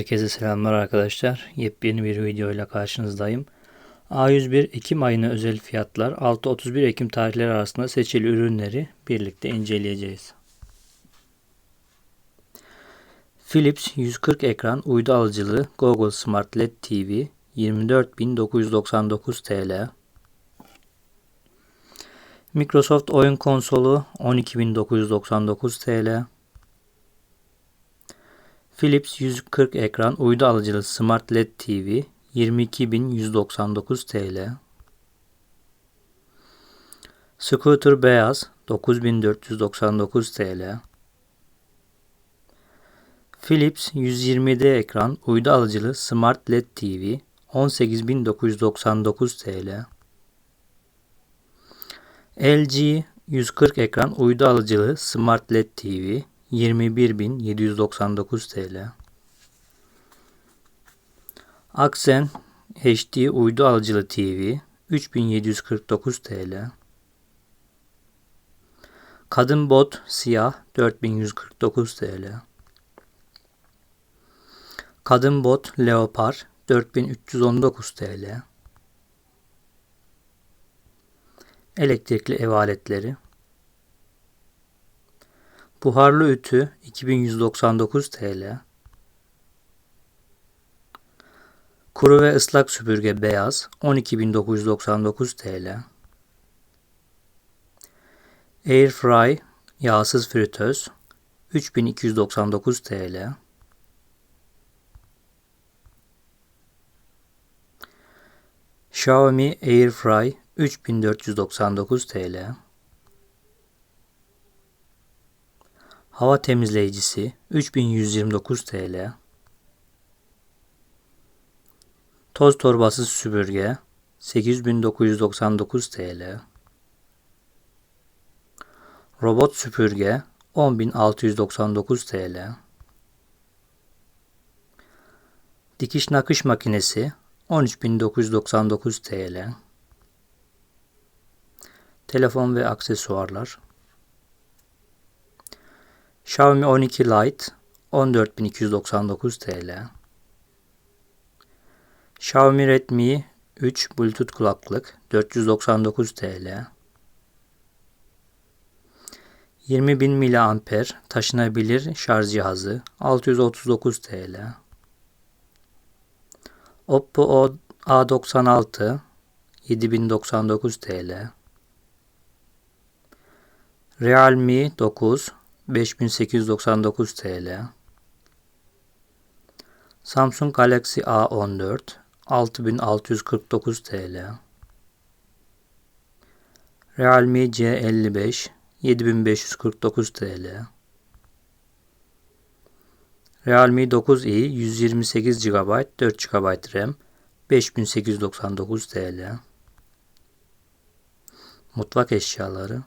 Herkese selamlar arkadaşlar. Yepyeni bir video ile karşınızdayım. A101 Ekim ayına özel fiyatlar 6-31 Ekim tarihleri arasında seçili ürünleri birlikte inceleyeceğiz. Philips 140 ekran uydu alıcılı Google Smart LED TV 24.999 TL. Microsoft oyun konsolu 12.999 TL. Philips 140 ekran uydu alıcılı Smart LED TV 22.199 TL. Scooter beyaz 9499 TL. Philips 120D ekran uydu alıcılı Smart LED TV 18999 TL. LG 140 ekran uydu alıcılı Smart LED TV 21.799 TL. Aksen HD uydu alıcılı TV 3749 TL. Kadın bot siyah 4149 TL. Kadın bot leopar 4319 TL. Elektrikli ev aletleri Buharlı ütü 2199 TL. Kuru ve ıslak süpürge beyaz 12999 TL. Airfry yağsız fritöz 3299 TL. Xiaomi Airfry 3499 TL. Hava temizleyicisi 3129 TL. Toz torbası süpürge 8999 TL. Robot süpürge 10699 TL. Dikiş nakış makinesi 13999 TL. Telefon ve aksesuarlar Xiaomi 12 Lite 14299 TL. Xiaomi Redmi 3 Bluetooth kulaklık 499 TL. 20.000 mAh taşınabilir şarj cihazı 639 TL. Oppo A96 7099 TL. Realme 9 5899 TL. Samsung Galaxy A14 6649 TL. Realme C55 7549 TL. Realme 9i 128 GB 4 GB RAM 5899 TL. Mutfak eşyaları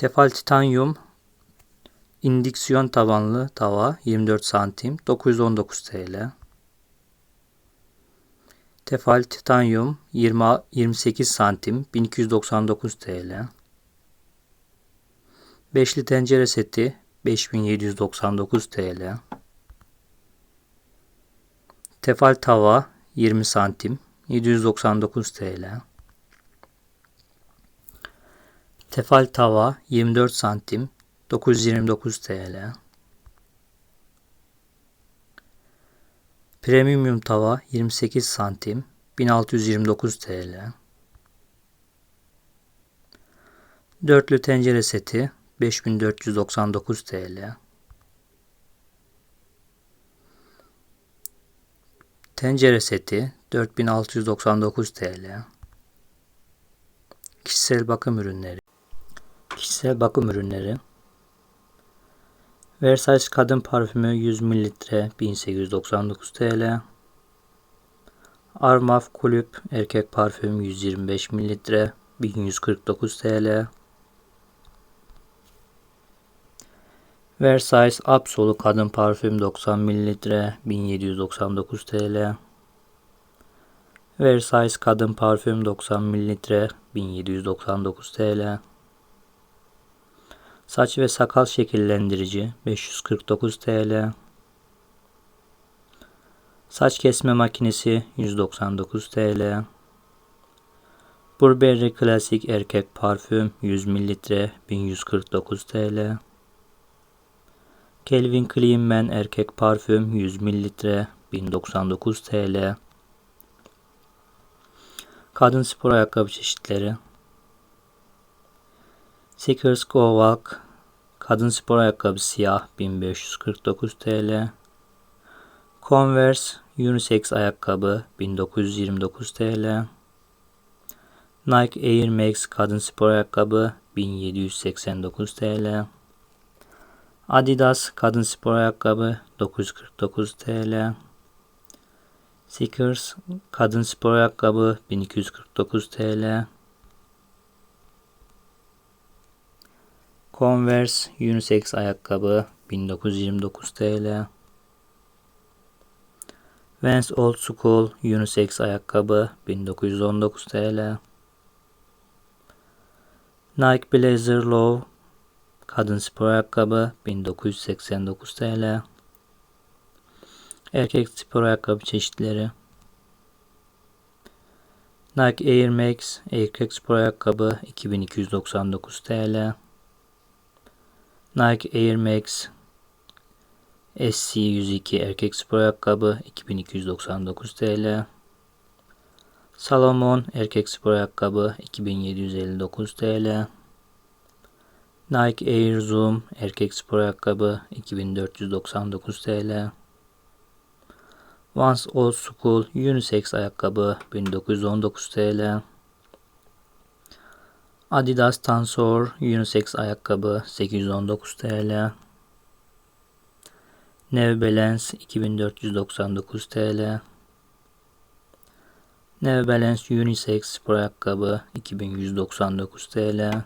Tefal titanyum indiksiyon tabanlı tava 24 santim 919 TL. Tefal titanyum 20 28 santim 1299 TL. Beşli tencere seti 5799 TL. Tefal tava 20 santim 799 TL. Tefal tava 24 santim 929 TL. Premium tava 28 santim 1629 TL. Dörtlü tencere seti 5499 TL. Tencere seti 4699 TL. Kişisel bakım ürünleri Kişisel bakım ürünleri. Versace kadın parfümü 100 ml 1899 TL. Armaf kulüp erkek parfüm 125 ml 1149 TL. Versace Absolu kadın parfüm 90 ml 1799 TL. Versace kadın parfüm 90 ml 1799 TL. Saç ve sakal şekillendirici 549 TL. Saç kesme makinesi 199 TL. Burberry Klasik erkek parfüm 100 ml 1149 TL. Calvin Klein Men erkek parfüm 100 ml 1099 TL. Kadın spor ayakkabı çeşitleri. Seekers Go Walk Kadın spor ayakkabı siyah 1549 TL. Converse Unisex ayakkabı 1929 TL. Nike Air Max kadın spor ayakkabı 1789 TL. Adidas kadın spor ayakkabı 949 TL. Seekers kadın spor ayakkabı 1249 TL. Converse unisex ayakkabı 1929 TL. Vans Old School unisex ayakkabı 1919 TL. Nike Blazer Low kadın spor ayakkabı 1989 TL. Erkek spor ayakkabı çeşitleri. Nike Air Max erkek spor ayakkabı 2299 TL. Nike Air Max SC102 erkek spor ayakkabı 2299 TL. Salomon erkek spor ayakkabı 2759 TL. Nike Air Zoom erkek spor ayakkabı 2499 TL. Vans Old School Unisex ayakkabı 1919 TL. Adidas Tansor Unisex ayakkabı 819 TL. New Balance 2499 TL. New Balance Unisex spor ayakkabı 2199 TL.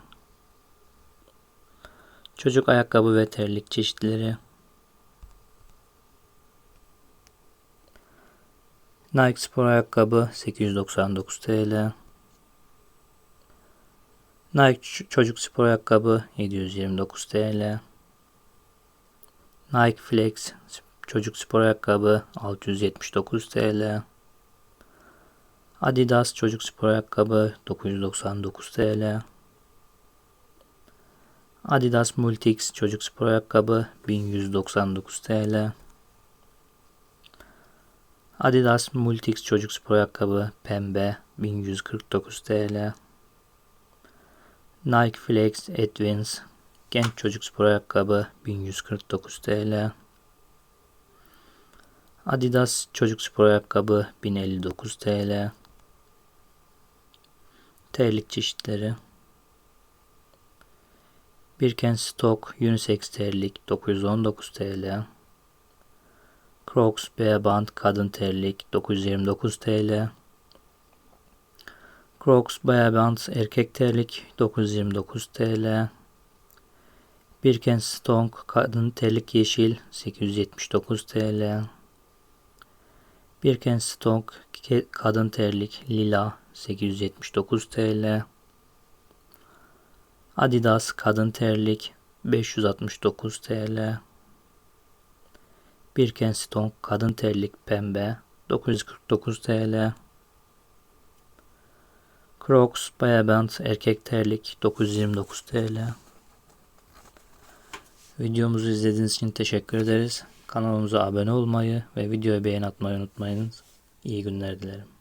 Çocuk ayakkabı ve terlik çeşitleri. Nike spor ayakkabı 899 TL. Nike çocuk spor ayakkabı 729 TL. Nike Flex çocuk spor ayakkabı 679 TL. Adidas çocuk spor ayakkabı 999 TL. Adidas Multix çocuk spor ayakkabı 1199 TL. Adidas Multix çocuk spor ayakkabı pembe 1149 TL. Nike Flex Advance genç çocuk spor ayakkabı 1149 TL. Adidas çocuk spor ayakkabı 1059 TL. Terlik çeşitleri. Birkenstock Unisex terlik 919 TL. Crocs B-Band kadın terlik 929 TL. Crocs B-Band erkek terlik 929 TL. Birkenstock kadın terlik yeşil 879 TL. Birkenstock kadın terlik lila 879 TL. Adidas kadın terlik 569 TL. Birkenstock kadın terlik pembe 949 TL. Crocs Bayaband erkek terlik 929 TL. Videomuzu izlediğiniz için teşekkür ederiz. Kanalımıza abone olmayı ve videoya beğen atmayı unutmayınız. İyi günler dilerim.